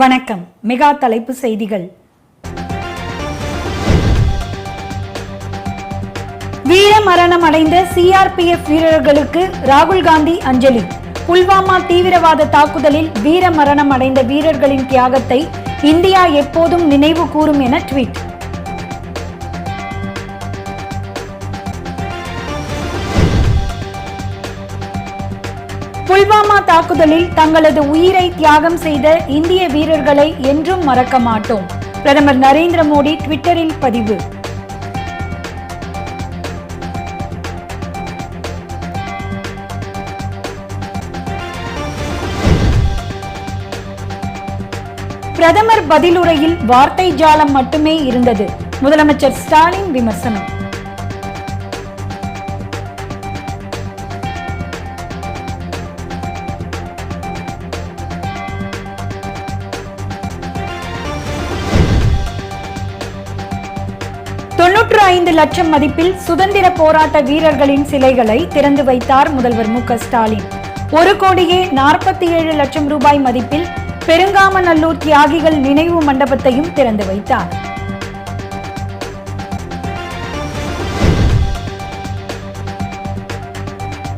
வணக்கம். மெகா தலைப்பு செய்திகள். வீர மரணம் அடைந்த சிஆர்பிஎஃப் வீரர்களுக்கு ராகுல் காந்தி அஞ்சலி. புல்வாமா தீவிரவாத தாக்குதலில் வீர மரணம் அடைந்த வீரர்களின் தியாகத்தை இந்தியா எப்போதும் நினைவு கூறும் என ட்வீட். புல்வாமா தாக்குதலில் தங்களது உயிரை தியாகம் செய்த இந்திய வீரர்களை என்றும் மறக்க மாட்டோம். பிரதமர் நரேந்திர மோடி ட்விட்டரில் பதிவு. பிரதமர் பதிலுரையில் வார்த்தை ஜாலம் மட்டுமே இருந்தது. முதலமைச்சர் ஸ்டாலின் விமர்சனம். தொன்னூற்று ஐந்து லட்சம் மதிப்பில் சுதந்திர போராட்ட வீரர்களின் சிலைகளை திறந்து வைத்தார் முதல்வர் மு ஸ்டாலின். ஒரு கோடியே நாற்பத்தி ஏழு லட்சம் ரூபாய் மதிப்பில் பெருங்காமநல்லூர் தியாகிகள் நினைவு மண்டபத்தையும் திறந்து வைத்தார்.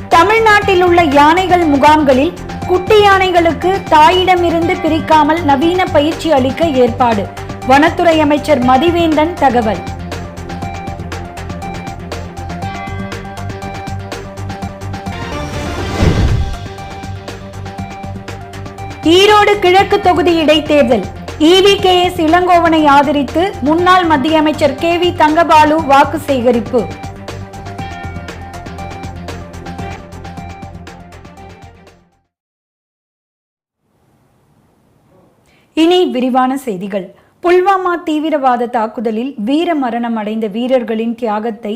தமிழ்நாட்டில் உள்ள யானைகள் முகாம்களில் குட்டி யானைகளுக்கு தாயிடமிருந்து பிரிக்காமல் நவீன பயிற்சி அளிக்க ஏற்பாடு. வனத்துறை அமைச்சர் மதிவேந்தன் தகவல். ஈரோடு கிழக்கு தொகுதி இடைத்தேர்தல். இவிகேஎஸ் இளங்கோவனை ஆதரித்து முன்னாள் மத்திய அமைச்சர் கே வி தங்கபாலு வாக்கு சேகரிப்பு. இனி விரிவான செய்திகள். புல்வாமா தீவிரவாத தாக்குதலில் வீர மரணம் அடைந்த வீரர்களின் தியாகத்தை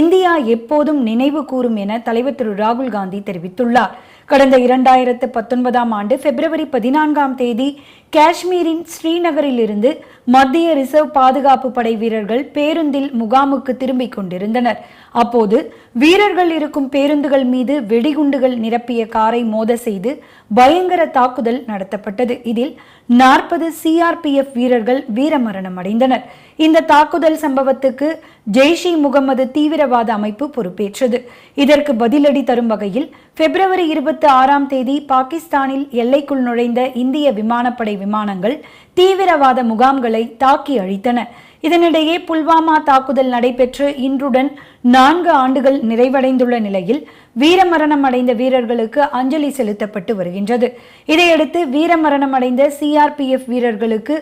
இந்தியா எப்போதும் நினைவு கூறும் என தலைவர் திரு ராகுல் காந்தி தெரிவித்துள்ளார். கடந்த இரண்டாயிரத்து பத்தொன்பதாம் ஆண்டு பிப்ரவரி பதினான்காம் தேதி காஷ்மீரின் ஸ்ரீநகரிலிருந்து மத்திய ரிசர்வ் பாதுகாப்பு படை வீரர்கள் பேருந்தில் முகாமுக்கு திரும்பிக் கொண்டிருந்தனர். அப்போது வீரர்கள் இருக்கும் பேருந்துகள் மீது வெடிகுண்டுகள் நிரப்பிய காரை மோத செய்து பயங்கர தாக்குதல் நடத்தப்பட்டது. இதில் நாற்பது சிஆர்பிஎஃப் வீரர்கள் வீரமரணம் அடைந்தனர். இந்த தாக்குதல் சம்பவத்துக்கு ஜெய்ஷ் இ முகமது தீவிரவாத அமைப்பு பொறுப்பேற்றது. இதற்கு பதிலடி தரும் வகையில் பிப்ரவரி இருபத்தி ஆறாம் தேதி பாகிஸ்தானில் எல்லைக்குள் நுழைந்த இந்திய விமானப்படை விமானங்கள் தீவிரவாத முகாம்களை தாக்கி அழித்தன. இதனிடையே புல்வாமா தாக்குதல் நடைபெற்று இன்றுடன் நான்கு ஆண்டுகள் நிறைவடைந்துள்ள நிலையில் வீரமரணம் அடைந்த வீரர்களுக்கு அஞ்சலி செலுத்தப்பட்டு வருகின்றது. இதையடுத்து வீரமரணம் அடைந்த சிஆர்பிஎஃப் வீரர்களுக்கு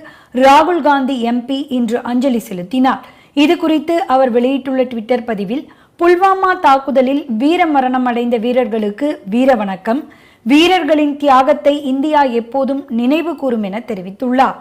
ராகுல் காந்தி எம்பி இன்று அஞ்சலி செலுத்தினார். இது குறித்து அவர் வெளியிட்டுள்ள ட்விட்டர் பதிவில் புல்வாமா தாக்குதலில் வீரமரணம் அடைந்த வீரர்களுக்கு வீர வணக்கம் வீரர்களின் தியாகத்தை இந்தியா எப்போதும் நினைவு கூறும் என தெரிவித்துள்ளார்.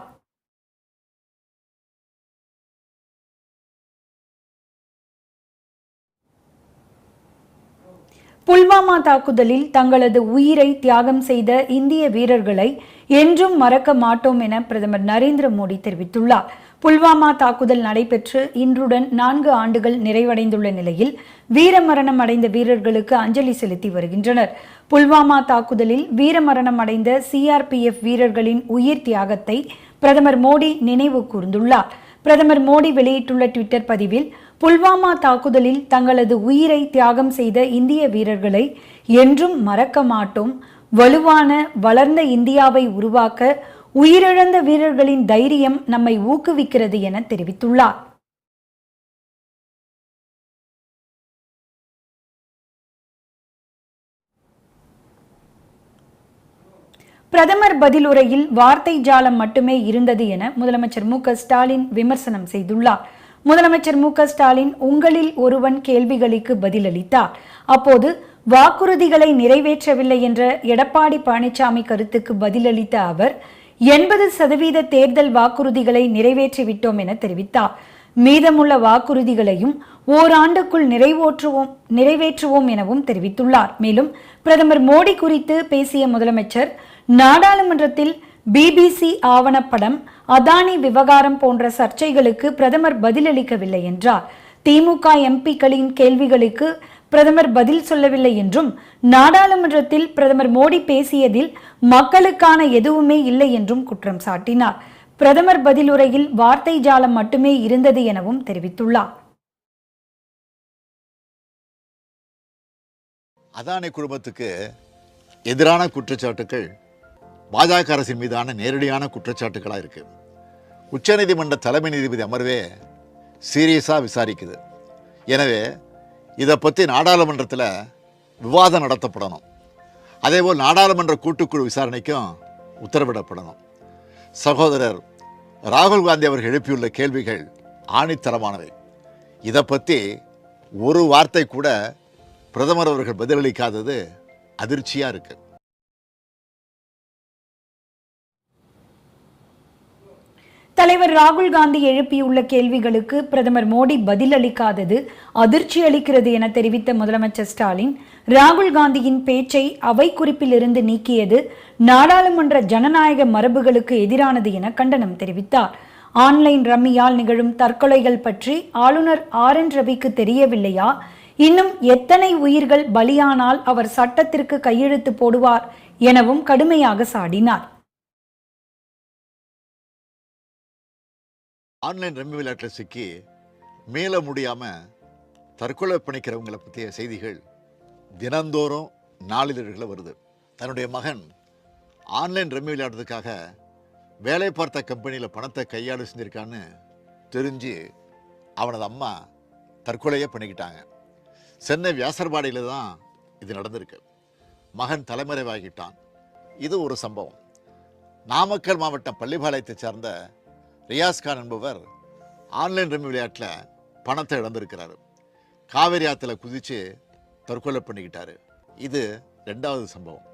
புல்வாமா தாக்குதலில் தங்களது உயிரை தியாகம் செய்த இந்திய வீரர்களை என்றும் மறக்க மாட்டோம் என பிரதமர் நரேந்திர மோடி தெரிவித்துள்ளார். புல்வாமா தாக்குதல் நடைபெற்று இன்றுடன் நான்கு ஆண்டுகள் நிறைவடைந்துள்ள நிலையில் வீரமரணம் அடைந்த வீரர்களுக்கு அஞ்சலி செலுத்தி வருகின்றனர். புல்வாமா தாக்குதலில் வீரமரணம் அடைந்த சிஆர்பிஎஃப் வீரர்களின் உயிர் தியாகத்தை பிரதமர் மோடி நினைவு கூர்ந்துள்ளார். பிரதமர் மோடி வெளியிட்டுள்ள ட்விட்டர் பதிவில் புல்வாமா தாக்குதலில் தங்களது உயிரை தியாகம் செய்த இந்திய வீரர்களை என்றும் மறக்க மாட்டோம். வலுவான வளர்ந்த இந்தியாவை உருவாக்க உயிரிழந்த வீரர்களின் தைரியம் நம்மை ஊக்குவிக்கிறது என தெரிவித்துள்ளார். பிரதமர் பதிலுரையில் வார்த்தை ஜாலம் மட்டுமே இருந்தது என முதலமைச்சர் மு க ஸ்டாலின் விமர்சனம் செய்துள்ளார். முதலமைச்சர் மு ஸ்டாலின் உங்களில் ஒருவன் கேள்விகளுக்கு பதிலளித்தார். அப்போது வாக்குறுதிகளை நிறைவேற்றவில்லை என்ற எடப்பாடி பழனிசாமி கருத்துக்கு பதிலளித்த அவர் எண்பது சதவீத தேர்தல் வாக்குறுதிகளை நிறைவேற்றிவிட்டோம் என தெரிவித்தார். மீதமுள்ள வாக்குறுதிகளையும் ஓராண்டுக்குள் நிறைவேற்றுவோம் நிறைவேற்றுவோம் எனவும் தெரிவித்துள்ளார். மேலும் பிரதமர் மோடி குறித்து பேசிய முதலமைச்சர் நாடாளுமன்றத்தில் பிபிசி ஆவணப்படம் அதானி விவகாரம் போன்ற சர்ச்சைகளுக்கு பிரதமர் பதிலளிக்கவில்லை என்றார். திமுக எம்பிக்களின் கேள்விகளுக்கு பிரதமர் பதில் சொல்லவில்லை என்றும் நாடாளுமன்றத்தில் பிரதமர் மோடி பேசியதில் மக்களுக்கான எதுவுமே இல்லை என்றும் குற்றம் சாட்டினார். பிரதமர் பதிலுரையில் வார்த்தை ஜாலம் மட்டுமே இருந்தது எனவும் தெரிவித்துள்ளார். அதானி குழுமத்துக்கு எதிரான குற்றச்சாட்டுகள் பாஜக அரசின் மீதான நேரடியான குற்றச்சாட்டுகளாக இருக்கு. உச்சநீதிமன்ற தலைமை நீதிபதி அமர்வே சீரியஸாக விசாரிக்குது. எனவே இதை பற்றி நாடாளுமன்றத்தில் விவாதம் நடத்தப்படணும். அதேபோல் நாடாளுமன்ற கூட்டுக்குழு விசாரணைக்கும் உத்தரவிடப்படணும். சகோதரர் ராகுல் காந்தி அவர்கள் எழுப்பியுள்ள கேள்விகள் ஆணித்தரமானவை. இதை பற்றி ஒரு வார்த்தை கூட பிரதமர் அவர்கள் பதிலளிக்காதது அதிர்ச்சியாக இருக்குது தலைவர் ராகுல் காந்தி எழுப்பியுள்ள கேள்விகளுக்கு பிரதமர் மோடி பதிலளிக்காதது அதிர்ச்சி அளிக்கிறது என தெரிவித்த முதலமைச்சர் ஸ்டாலின் ராகுல் காந்தியின் பேச்சை அவை குறிப்பிலிருந்து நீக்கியது நாடாளுமன்ற ஜனநாயக மரபுகளுக்கு எதிரானது என கண்டனம் தெரிவித்தார். ஆன்லைன் ரம்மியால் நிகழும் தற்கொலைகள் பற்றி ஆளுநர் ஆர் என் ரவிக்கு தெரியவில்லையா? இன்னும் எத்தனை உயிர்கள் பலியானால் அவர் சட்டத்திற்கு கையெழுத்து போடுவார் எனவும் கடுமையாக சாடினார். ஆன்லைன் ரம்மி விளையாட்டில் சிக்கி மேலே முடியாமல் தற்கொலை பிணைக்கிறவங்களை பற்றிய செய்திகள் தினந்தோறும் நாளிதழ்களில் வருது. தன்னுடைய மகன் ஆன்லைன் ரம்மி விளையாடுறதுக்காக வேலை பார்த்த கம்பெனியில் பணத்தை கையாடு செஞ்சிருக்கான்னு தெரிஞ்சு அவனது அம்மா தற்கொலையே பண்ணிக்கிட்டாங்க. சென்னை வியாசர்பாடியில் தான் இது நடந்திருக்கு. மகன் தலைமறைவாகிட்டான். இது ஒரு சம்பவம். நாமக்கல் மாவட்டம் பள்ளிப்பாளையத்தை சார்ந்த ரியாஸ் கான் என்பவர் ஆன்லைன் ரம்மி விளையாட்டில் பணத்தை இழந்திருக்கிறாரு. காவேரி ஆற்றுல குதித்து தற்கொலை பண்ணிக்கிட்டாரு. இது ரெண்டாவது சம்பவம்.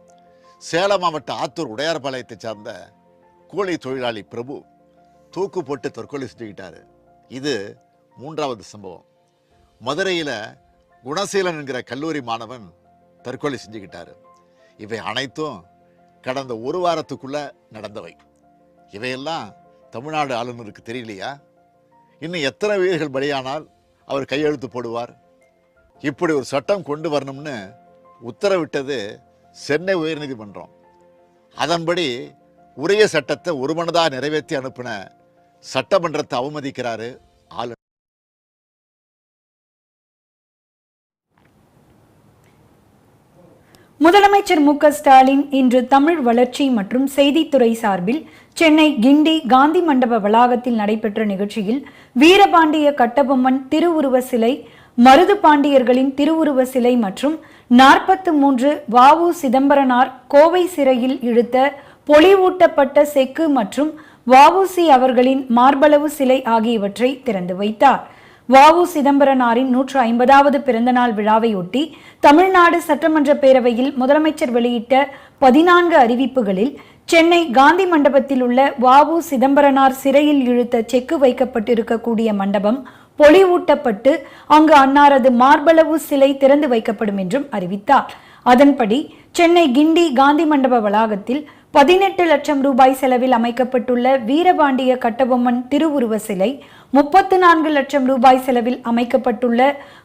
சேலம் மாவட்ட ஆத்தூர் உடையார்பாளையத்தை சார்ந்த கூலி தொழிலாளி பிரபு தூக்கு போட்டு தற்கொலை செஞ்சுக்கிட்டாரு. இது மூன்றாவது சம்பவம். மதுரையில் குணசீலன் என்கிற கல்லூரி மாணவன் தற்கொலை செஞ்சுக்கிட்டாரு. இவை அனைத்தும் கடந்த ஒரு வாரத்துக்குள்ளே நடந்தவை. இவையெல்லாம் தமிழ்நாடு ஆளுநருக்கு தெரியலையா? இன்னும் எத்தனை வீரர்கள் பலியானால் அவர் கையெழுத்து போடுவார்? இப்படி ஒரு சட்டம் கொண்டு வரணும்னு உத்தரவிட்டது சென்னை உயர்நீதிமன்றம். அதன்படி உரிய சட்டத்தை ஒருமனதாக நிறைவேற்றி அனுப்பின சட்டமன்றத்தை அவமதிக்கிறாரு ஆளுநர் முதலமைச்சர் மு ஸ்டாலின் இன்று தமிழ் வளர்ச்சி மற்றும் செய்தித்துறை சார்பில் சென்னை கிண்டி காந்தி மண்டப வளாகத்தில் நடைபெற்ற நிகழ்ச்சியில் வீரபாண்டிய கட்டபொம்மன் திருவுருவ சிலை மருது பாண்டியர்களின் திருவுருவ சிலை மற்றும் நாற்பத்து மூன்று வாவு சிதம்பரனார் கோவை சிறையில் இழுத்த பொலிவூட்டப்பட்ட செக்கு மற்றும் வாவுசி அவர்களின் மார்பளவு சிலை ஆகியவற்றை திறந்து வைத்தார். வாவு சிதம்பரனாரின் நூற்று ஐம்பதாவது பிறந்தநாள் விழாவையொட்டி தமிழ்நாடு சட்டமன்ற பேரவையில் முதலமைச்சர் வெளியிட்ட பதினான்கு அறிவிப்புகளில் சென்னை காந்தி மண்டபத்தில் உள்ள வாவு சிதம்பரனார் சிறையில் இழுத்த செக்கு வைக்கப்பட்டிருக்கக்கூடிய மண்டபம் பொலிவூட்டப்பட்டு அங்கு அன்னாரது மார்பளவு சிலை திறந்து வைக்கப்படும் என்றும் அறிவித்தார். அதன்படி சென்னை கிண்டி காந்தி மண்டப வளாகத்தில் பதினெட்டு லட்சம் ரூபாய் செலவில் அமைக்கப்பட்டுள்ள வீரபாண்டிய கட்டபொம்மன் திருவுருவ சிலை முப்பத்து நான்கு லட்சம் ரூபாய் செலவில் அமைக்கப்பட்டுள்ள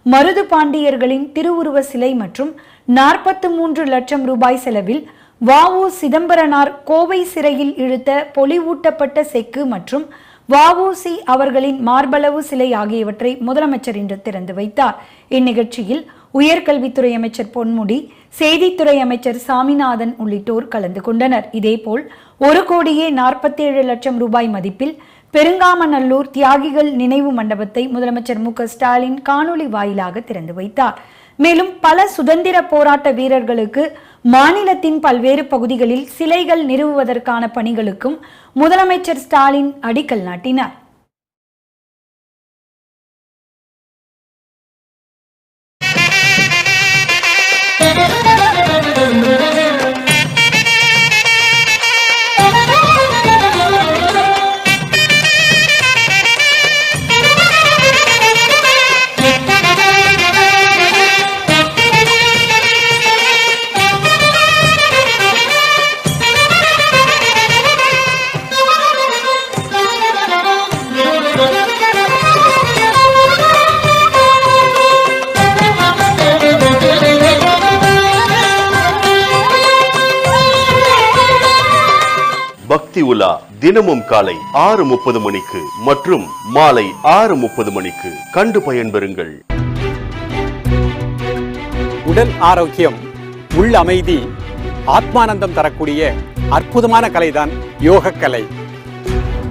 மருது பாண்டியர்களின் திருவுருவ சிலை மற்றும் நாற்பத்து மூன்று லட்சம் ரூபாய் செலவில் வாவு சிதம்பரனார் கோவை சிறையில் இழுத்த பொலிவூட்டப்பட்ட செக்கு மற்றும் வஉசி அவர்களின் மார்பளவு சிலை ஆகியவற்றை முதலமைச்சர் இன்று திறந்து வைத்தார். இந்நிகழ்ச்சியில் உயர்கல்வித்துறை அமைச்சர் பொன்முடி செய்தித்துறை அமைச்சர் சாமிநாதன் உள்ளிட்டோர் கலந்து கொண்டனர். இதேபோல் ஒரு கோடியே நாற்பத்தேழு லட்சம் ரூபாய் மதிப்பில் பெருங்காமநல்லூர் தியாகிகள் நினைவு மண்டபத்தை முதலமைச்சர் மு. ஸ்டாலின் காணொலி வாயிலாக திறந்து வைத்தார். மேலும் பல சுதந்திர போராட்ட வீரர்களுக்கு மாநிலத்தின் பல்வேறு பகுதிகளில் சிலைகள் நிறுவுவதற்கான பணிகளுக்கும் முதலமைச்சர் ஸ்டாலின் அடிக்கல் நாட்டினார். பக்தி உலா தினமும் காலை ஆறு முப்பது மணிக்கு மற்றும் மாலை ஆறு முப்பது மணிக்கு கண்டு பயன்பெறுங்கள். உடல் ஆரோக்கியம் உள் அமைதி ஆத்மானந்தம் தரக்கூடிய அற்புதமான கலைதான் யோகக்கலை.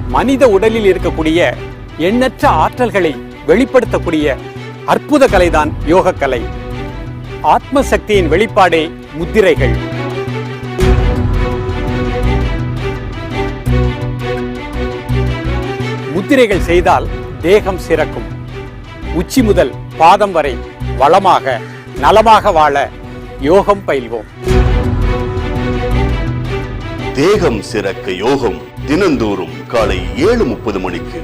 மனித உடலில் இருக்கக்கூடிய எண்ணற்ற ஆற்றல்களை வெளிப்படுத்தக்கூடிய அற்புத கலைதான் யோகக்கலை. ஆத்ம சக்தியின் வெளிப்பாடே முத்திரைகள். முத்திரைகள் செய்தால் தேகம் சிறக்கும். உச்சி முதல் பாதம் வரை வளமாக நலமாக வாழ யோகம் பயில்வோம். தேகம் சிறக்க யோகம் தினந்தோறும் காலை ஏழு முப்பது மணிக்கு.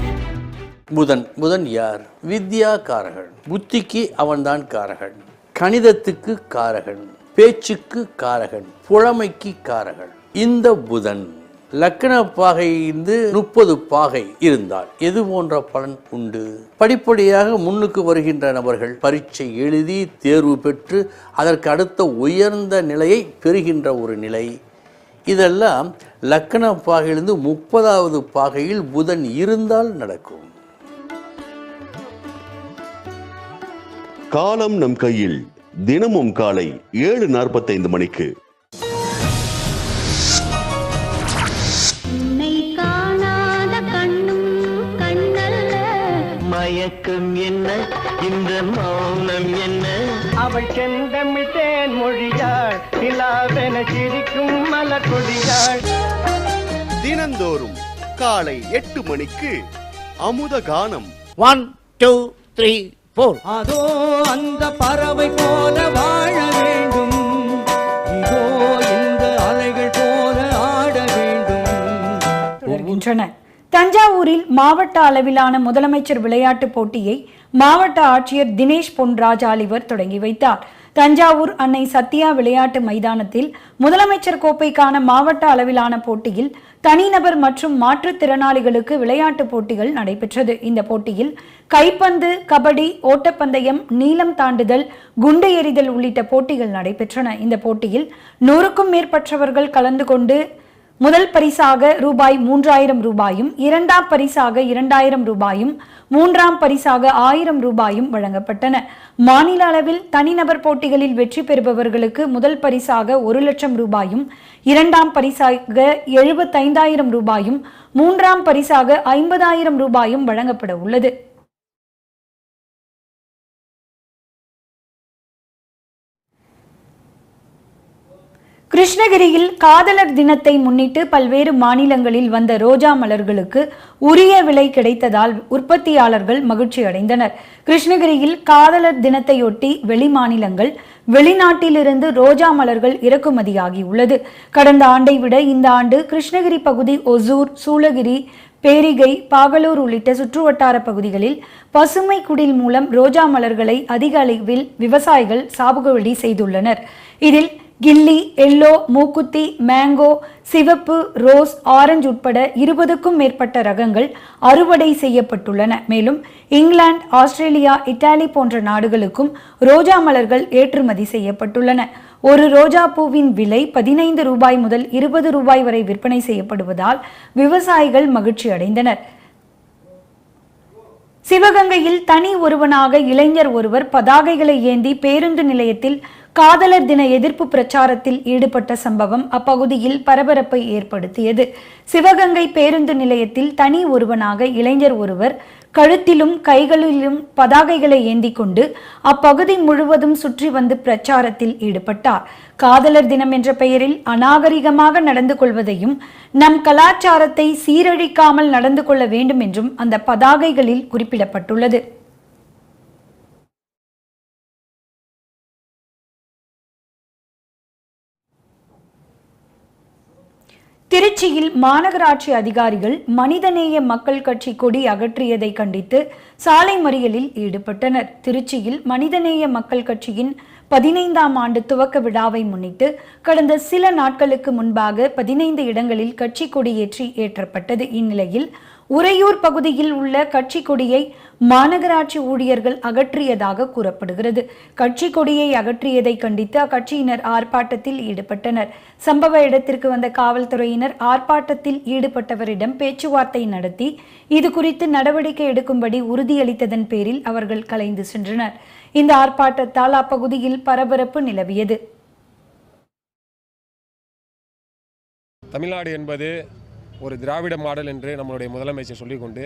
புதன் புதன் யார்? வித்யா காரகன் புத்திக்கு அவன்தான் காரகன். கணிதத்துக்கு காரகன். பேச்சுக்கு காரகன். புழமைக்கு காரகன். இந்த புதன். லக்கண பாகை இருந்து முப்பது பாகை இருந்தால் எது போன்ற பலன் உண்டு? படிப்படியாக முன்னுக்கு வருகின்ற நபர்கள் பரீட்சை எழுதி தேர்வு பெற்று அதற்கு அடுத்த உயர்ந்த நிலையை பெறுகின்ற ஒரு நிலை. இதெல்லாம் லக்கண பாகையிலிருந்து முப்பதாவது பாகையில் புதன் இருந்தால் நடக்கும். காலம் நம் கையில் தினமும் காலை ஏழு நாற்பத்தைந்து மணிக்கு மயக்கம் என்ன? இந்த மௌனம் என்ன? அவள் செந்தமிழ் தேன் மொழியாள் நிலாவென சிரிக்கும் மலர் கொடியாள் தினந்தோறும் காலை எட்டு மணிக்கு அமுத கானம். ஒன் டூ த்ரீ ஃபோர் அதோ அந்த பறவை போல வாழ வேண்டும். இதோ இந்த அலைகள் போல ஆட வேண்டும். தஞ்சாவூரில் மாவட்ட அளவிலான முதலமைச்சர் விளையாட்டுப் போட்டியை மாவட்ட ஆட்சியர் தினேஷ் பொன்ராஜ் ஆலிவர் தொடங்கி வைத்தார். தஞ்சாவூர் அன்னை சத்யா விளையாட்டு மைதானத்தில் முதலமைச்சர் கோப்பைக்கான மாவட்ட அளவிலான போட்டியில் தனிநபர் மற்றும் மாற்றுத்திறனாளிகளுக்கு விளையாட்டுப் போட்டிகள் நடைபெற்றது. இந்த போட்டியில் கைப்பந்து கபடி ஓட்டப்பந்தயம் நீளம் தாண்டுதல் குண்டு எறிதல் உள்ளிட்ட போட்டிகள் நடைபெற்றன. இந்த போட்டியில் நூறுக்கும் மேற்பட்டவர்கள் கலந்து கொண்டு முதல் பரிசாக ரூபாய் மூன்றாயிரம் ரூபாயும் இரண்டாம் பரிசாக இரண்டாயிரம் ரூபாயும் மூன்றாம் பரிசாக ஆயிரம் ரூபாயும் வழங்கப்பட்டன. மாநில அளவில் தனிநபர் போட்டிகளில் வெற்றி பெறுபவர்களுக்கு முதல் பரிசாக ஒரு லட்சம் ரூபாயும் இரண்டாம் பரிசாக எழுபத்தைந்தாயிரம் ரூபாயும் மூன்றாம் பரிசாக ஐம்பதாயிரம் ரூபாயும் வழங்கப்பட உள்ளது. கிருஷ்ணகிரியில் காதலர் தினத்தை முன்னிட்டு பல்வேறு மாநிலங்களில் வந்த ரோஜா மலர்களுக்கு உரிய விலை கிடைத்ததால் உற்பத்தியாளர்கள் மகிழ்ச்சி அடைந்தனர். கிருஷ்ணகிரியில் காதலர் தினத்தையொட்டி வெளி மாநிலங்கள் வெளிநாட்டிலிருந்து ரோஜா மலர்கள் இறக்குமதியாகி உள்ளது கடந்த ஆண்டை விட இந்த ஆண்டு கிருஷ்ணகிரி பகுதி ஒசூர் சூளகிரி பேரிகை பாகலூர் உள்ளிட்ட சுற்றுவட்டார பகுதிகளில் பசுமை குடில் மூலம் ரோஜா மலர்களை அதிக அளவில் விவசாயிகள் சாகுபடி செய்துள்ளனர். இதில் கில்லி எல்லோ மூக்குத்தி மேங்கோ சிவப்பு ரோஸ் ஆரஞ்சு உட்பட இருபதுக்கும் மேற்பட்ட ரகங்கள் அறுவடை செய்யப்பட்டுள்ளன. மேலும் இங்கிலாந்து ஆஸ்திரேலியா இத்தாலி போன்ற நாடுகளுக்கும் ரோஜா மலர்கள் ஏற்றுமதி செய்யப்பட்டுள்ளன. ஒரு ரோஜா பூவின் விலை பதினைந்து ரூபாய் முதல் இருபது ரூபாய் வரை விற்பனை செய்யப்படுவதால் விவசாயிகள் மகிழ்ச்சி அடைந்தனர் சிவகங்கையில் தனி ஒருவனாக இளைஞர் ஒருவர் பதாகைகளை ஏந்தி பேருந்து நிலையத்தில் காதலர் தின எதிர்ப்பு பிரச்சாரத்தில் ஈடுபட்ட சம்பவம் அப்பகுதியில் பரபரப்பை ஏற்படுத்தியது. சிவகங்கை பேருந்து நிலையத்தில் தனி ஒருவனாக இளைஞர் ஒருவர் கழுத்திலும் கைகளிலும் பதாகைகளை ஏந்தி கொண்டு அப்பகுதி முழுவதும் சுற்றி வந்து பிரச்சாரத்தில் ஈடுபட்டார். காதலர் தினம் என்ற பெயரில் அநாகரிகமாக நடந்து கொள்வதையும் நம் கலாச்சாரத்தை சீரழிக்காமல் நடந்து கொள்ள வேண்டும் என்றும் அந்த பதாகைகளில் குறிப்பிடப்பட்டுள்ளது. திருச்சியில் மாநகராட்சி அதிகாரிகள் மனிதநேய மக்கள் கட்சி கொடி அகற்றியதை கண்டித்து சாலை மறியலில் ஈடுபட்டனர். திருச்சியில் மனிதநேய மக்கள் கட்சியின் பதினைந்தாம் ஆண்டு துவக்க விழாவை முன்னிட்டு கடந்த சில நாட்களுக்கு முன்பாக பதினைந்து இடங்களில் கட்சி கொடியேற்றி ஏற்றப்பட்டது. இந்நிலையில் உறையூர் பகுதியில் உள்ள கட்சி கொடியை மாநகராட்சி ஊழியர்கள் அகற்றியதாக கூறப்படுகிறது. கட்சி கொடியை அகற்றியதை கண்டித்து அக்கட்சியினர் ஆர்ப்பாட்டத்தில் ஈடுபட்டனர். சம்பவ இடத்திற்கு வந்த காவல்துறையினர் ஆர்ப்பாட்டத்தில் ஈடுபட்டவரிடம் பேச்சுவார்த்தை நடத்தி இது குறித்து நடவடிக்கை எடுக்கும்படி உறுதியளித்ததன் பேரில் அவர்கள் கலைந்து சென்றனர். இந்த ஆர்ப்பாட்டத்தால் அப்பகுதியில் பரபரப்பு நிலவியது. தமிழ்நாடு என்பது ஒரு திராவிட மாடல் என்று நம்மளுடைய முதலமைச்சர் சொல்லிக்கொண்டு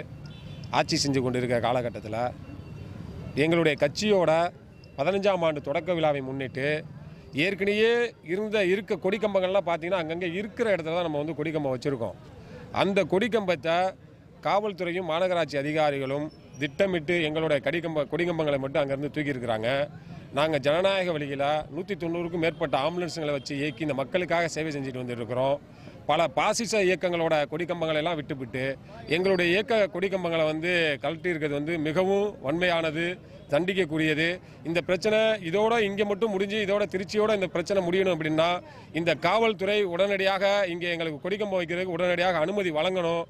ஆட்சி செஞ்சு கொண்டிருக்கிற காலகட்டத்தில் எங்களுடைய கட்சியோட பதினஞ்சாம் ஆண்டு தொடக்க விழாவை முன்னிட்டு ஏற்கனவே இருந்த இருக்க கொடிக்கம்பங்கள்லாம் பார்த்திங்கன்னா அங்கங்கே இருக்கிற இடத்துல தான் நம்ம வந்து கொடிக்கம்பம் வச்சுருக்கோம். அந்த கொடிக்கம்பத்தை காவல்துறையும் மாநகராட்சி அதிகாரிகளும் திட்டமிட்டு எங்களுடைய கடிக்கம்ப கொடிக்கம்பங்களை மட்டும் அங்கேருந்து தூக்கியிருக்கிறாங்க. நாங்கள் ஜனநாயக வழியில் நூற்றி தொண்ணூறுக்கும் மேற்பட்ட ஆம்புலன்ஸுங்களை வச்சு இயக்கி இந்த மக்களுக்காக சேவை செஞ்சுட்டு வந்துருக்கிறோம் பல பாசிச இயக்கங்களோட கொடிக்கம்பங்களை எல்லாம் விட்டுவிட்டு எங்களுடைய இயக்க கொடிக்கம்பங்களை வந்து கழட்டி இருக்கிறது வந்து மிகவும் வன்மையானது தண்டிக்கக்கூடியது. இந்த பிரச்சனை இதோட இங்கே மட்டும் முடிஞ்சு இதோட திருச்சியோட இந்த பிரச்சனை முடியணும் அப்படின்னா இந்த காவல்துறை உடனடியாக இங்கே எங்களுக்கு கொடிக்கம்பம் வைக்கிறதுக்கு உடனடியாக அனுமதி வழங்கணும்.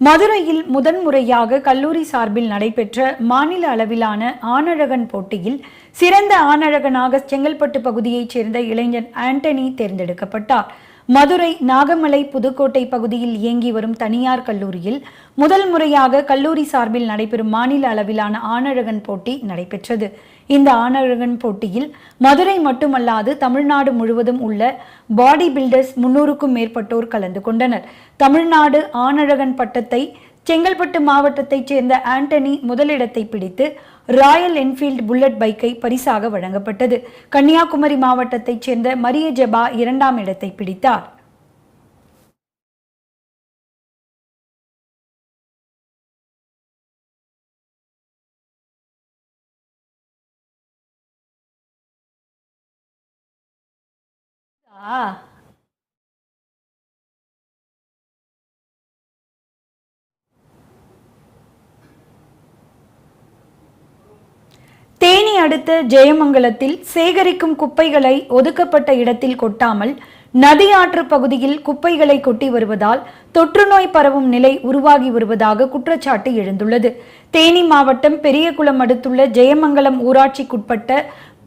மதுரையில் முதன்முறையாக கல்லூரி சார்பில் நடைபெற்ற மாநில அளவிலான ஆணழகன் போட்டியில் சிறந்த ஆணழகனாக செங்கல்பட்டு பகுதியைச் சேர்ந்த இளைஞன் ஆண்டனி தேர்ந்தெடுக்கப்பட்டார். மதுரை நாகமலை புதுக்கோட்டை பகுதியில் இயங்கி வரும் தனியார் கல்லூரியில் முதல் முறையாக கல்லூரி சார்பில் நடைபெறும் மாநில அளவிலான ஆணழகன் போட்டி நடைபெற்றது. இந்த ஆணழகன் போட்டியில் மதுரை மட்டுமல்லாது தமிழ்நாடு முழுவதும் உள்ள பாடி பில்டர்ஸ் முன்னூறுக்கும் மேற்பட்டோர் கலந்து கொண்டனர். தமிழ்நாடு ஆணழகன் பட்டத்தை செங்கல்பட்டு மாவட்டத்தைச் சேர்ந்த ஆண்டனி முதலிடத்தை பிடித்து ராயல் என்ஃபீல்டு புல்லட் பைக்கை பரிசாக வழங்கப்பட்டது. கன்னியாகுமரி மாவட்டத்தைச் சேர்ந்த மரிய ஜெபா இரண்டாம் இடத்தை பிடித்தார். ஆ தேனி அடுத்த ஜெயமங்கலத்தில் சேகரிக்கும் குப்பைகளை ஒதுக்கப்பட்ட இடத்தில் கொட்டாமல் நதி ஆற்று பகுதியில் குப்பைகளை கொட்டி வருவதால் தொற்றுநோய் பரவும் நிலை உருவாகி வருவதாக குற்றச்சாட்டு எழுந்துள்ளது. தேனி மாவட்டம் பெரியகுளம் அடுத்துள்ள ஜெயமங்கலம் ஊராட்சிக்குட்பட்ட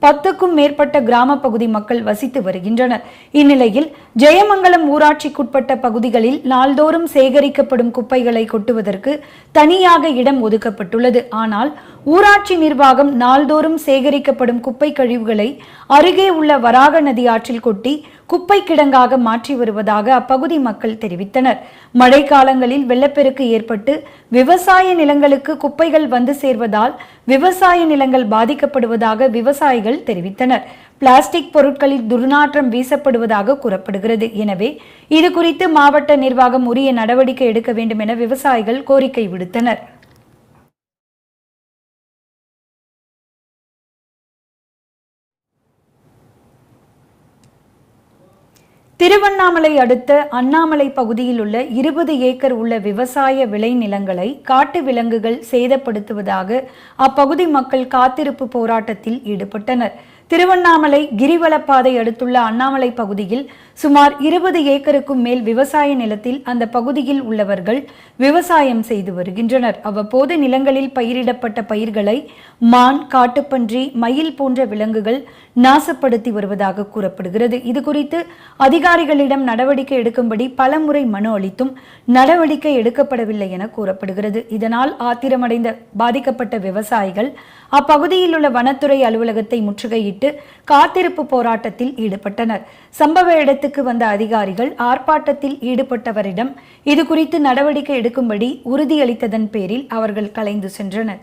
பத்துக்கும் மேற்பட்ட கிராம பகுதி மக்கள் வசித்து வருகின்றனர். இந்நிலையில் ஜெயமங்கலம் ஊராட்சிக்குட்பட்ட பகுதிகளில் நாள்தோறும் சேகரிக்கப்படும் குப்பைகளை கொட்டுவதற்கு தனியாக இடம் ஒதுக்கப்பட்டுள்ளது. ஆனால் ஊராட்சி நிர்வாகம் நாள்தோறும் சேகரிக்கப்படும் குப்பை கழிவுகளை அருகே உள்ள வராக நதி ஆற்றில் கொட்டி குப்பை கிடங்காக மாற்றி வருவதாக அப்பகுதி மக்கள் தெரிவித்தனர். மழை காலங்களில் வெள்ளப்பெருக்கு ஏற்பட்டு விவசாய நிலங்களுக்கு குப்பைகள் வந்து சேர்வதால் விவசாய நிலங்கள் பாதிக்கப்படுவதாக விவசாயிகள் தெரிவித்தனர். பிளாஸ்டிக் பொருட்களில் துர்நாற்றம் வீசப்படுவதாக கூறப்படுகிறது. எனவே இது குறித்து மாவட்ட நிர்வாகம் உரிய நடவடிக்கை எடுக்க வேண்டும் என விவசாயிகள் கோரிக்கை விடுத்தனர். திருவண்ணாமலை அடுத்த அண்ணாமலை பகுதியில் உள்ள இருபது ஏக்கர் உள்ள விவசாய விளைநிலங்களை காட்டு விலங்குகள் சேதப்படுத்துவதாக அப்பகுதி மக்கள் காத்திருப்பு போராட்டத்தில் ஈடுபட்டனர். திருவண்ணாமலை கிரிவலப்பாதை அடுத்துள்ள அண்ணாமலை பகுதியில் சுமார் இருபது ஏக்கருக்கும் மேல் விவசாய நிலத்தில் அந்த பகுதியில் உள்ளவர்கள் விவசாயம் செய்து வருகின்றனர். அவ்வப்போது நிலங்களில் பயிரிடப்பட்ட பயிர்களை மான் காட்டுப்பன்றி மயில் போன்ற விலங்குகள் நாசப்படுத்தி வருவதாக கூறப்படுகிறது. இது குறித்து அதிகாரிகளிடம் நடவடிக்கை எடுக்கும்படி பலமுறை மனு அளித்தும் நடவடிக்கை எடுக்கப்படவில்லை என கூறப்படுகிறது. இதனால் ஆத்திரமடைந்த பாதிக்கப்பட்ட விவசாயிகள் அப்பகுதியில் உள்ள வனத்துறை அலுவலகத்தை முற்றுகையிட்டு காத்திருப்பு போராட்டத்தில் ஈடுபட்டனர். சம்பவ இடத்துக்கு வந்த அதிகாரிகள் ஆர்ப்பாட்டத்தில் ஈடுபட்டவரிடம் இது குறித்து நடவடிக்கை எடுக்கும்படி உறுதியளித்ததன் பேரில் அவர்கள் கலைந்து சென்றனர்.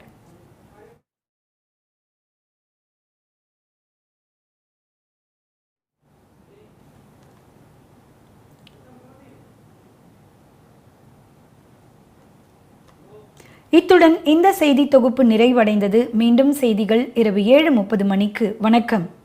இத்துடன் இந்த செய்தி தொகுப்பு நிறைவடைந்தது. மீண்டும் செய்திகள் இரவு ஏழு முப்பது மணிக்கு. வணக்கம்.